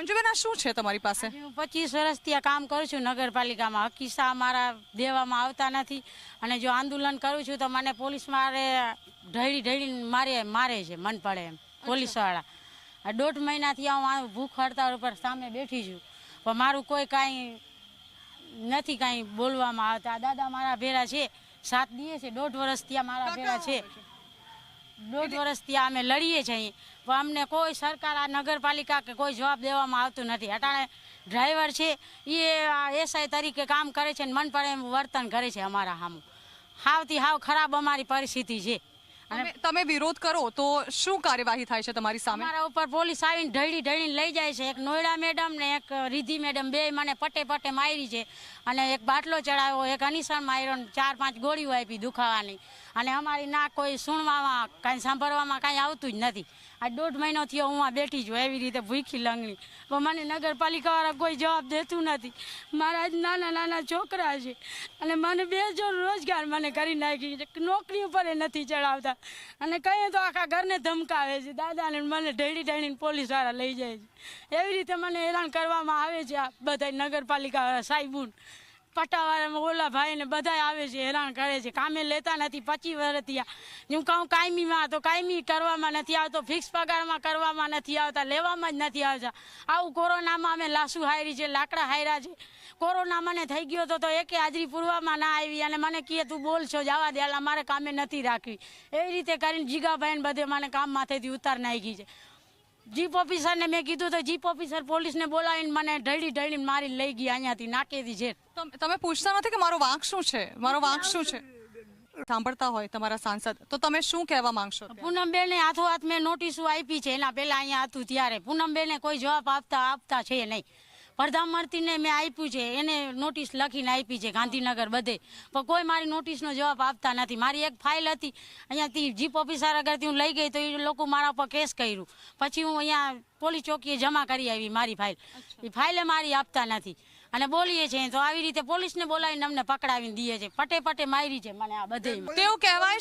મંજુબેન આ શું છે તમારી પાસે? હું પચીસ વર્ષથી આ કામ કરું છું નગરપાલિકામાં. હકીસા મારા દેવામાં આવતા નથી. અને જો આંદોલન કરું છું તો મને પોલીસ મારે ઢળી ઢળીને મારે મારે છે મન પડે એમ પોલીસવાળા. આ દોઢ મહિનાથી હું ભૂખ હડતાળ ઉપર સામે બેઠી છું. પણ મારું કોઈ કાંઈ નથી કાંઈ બોલવામાં આવતા. દાદા મારા ભેરા છે. સાત દીએ છે દોઢ વર્ષથી આ મારા ભેરા છે. દોઢ વર્ષથી અમે લડીએ છીએ અહીં. પણ અમને કોઈ સરકાર આ નગરપાલિકા કે કોઈ જવાબ દેવામાં આવતું નથી. અટાણે ડ્રાઈવર છે એ એસઆઈ તરીકે કામ કરે છે ને મન પડે એમ વર્તન કરે છે અમારા સામું હાવથી હાવ ખરાબ અમારી પરિસ્થિતિ છે. તમે તમે વિરોધ કરો તો શું કાર્યવાહી થાય છે તમારી સામે? મારા ઉપર પોલીસ આવીને ઢળી ઢળીને લઈ જાય છે. એક નોયડા મેડમ ને એક રિધિ મેડમ બે મને પટે પટે મારી છે. અને એક બાટલો ચડાવ્યો એક અનિસણ માર્યો ચાર પાંચ ગોળીઓ આપી દુખાવાની. અને અમારી ના કોઈ સુણવામાં કાંઈ સાંભળવામાં કાંઈ આવતું જ નથી. આ દોઢ મહિનો થયો હું આ બેઠી છું એવી રીતે ભૂખી લંગણી. પણ મને નગરપાલિકાવાળા કોઈ જવાબ દેતું નથી. મારા જ નાના નાના છોકરા છે. અને મને બે જોડ રોજગાર મને કરી નાખી છે. નોકરી ઉપર એ નથી ચડાવતા. અને કહીએ તો આખા ઘરને ધમકાવે છે. દાદાને મને ઢળી ઢળીને પોલીસવાળા લઈ જાય છે. એવી રીતે મને હેરાન કરવામાં આવે છે આ બધા નગરપાલિકાવાળા સાહેબુન. પટ્ટાવાળા ઓલા ભાઈ ને બધા આવે છે, હેરાન કરે છે. કામે લેતા નથી પચીસ વર્ષથી. હું કહું, કાયમીમાં તો કાયમી કરવામાં નથી આવતો ફિક્સ પગારમાં કરવામાં નથી આવતા, લેવામાં જ નથી આવતા. આવું કોરોનામાં અમે લાસુ હારી છે, લાકડા હાર્યા છે. કોરોના મને થઈ ગયો તો તો એકે હાજરી પૂરવામાં ના આવી અને મને કહે, તું બોલ છો, જવા દે અલા મારે કામે નથી રાખવી. એવી રીતે કરીને જીગાભાઈ ને બધે મને કામ માથેથી ઉતાર નાખી છે. જીપ ઓફિસરને મેં કીધું તો જીપ ઓફિસર પોલીસને બોલાવીને મને ઢળી ઢળીને મારી લઈ ગઈ અહીંયાથી નાકેથી છે તમે પૂછતા નથી કે મારો વાંક શું છે? મારો વાંક શું છે? સાંભળતા હોય તમારા સાંસદ. તો તમે શું કહેવા માંગશો પૂનમબેને હાથો હાથ મેં નોટિસો આપી છે. એના પહેલા અહીંયા હતું ત્યારે. પૂનમબેને કોઈ જવાબ આપતા આપતા છે નહીં. પ્રધાનમંત્રીને મેં આપ્યું છે એને નોટિસ લખીને આપી છે ગાંધીનગર બધે. પણ કોઈ મારી નોટિસનો જવાબ આપતા નથી. મારી એક ફાઇલ હતી અહીંયાથી જીપ ઓફિસર આગળથી હું લઈ ગઈ તો એ લોકો મારા પર કેસ કર્યું. પછી હું અહીંયા પોલીસ ચોકીએ જમા કરી આવી મારી ફાઇલ એ ફાઇલે મારી આપતા નથી. અને બોલીએ છીએ તો આવી રીતે પોલીસને બોલાવીને અમને પકડાવીને દઈએ છે પટે પટે મારી છે મને આ બધે. તેવું કહેવાય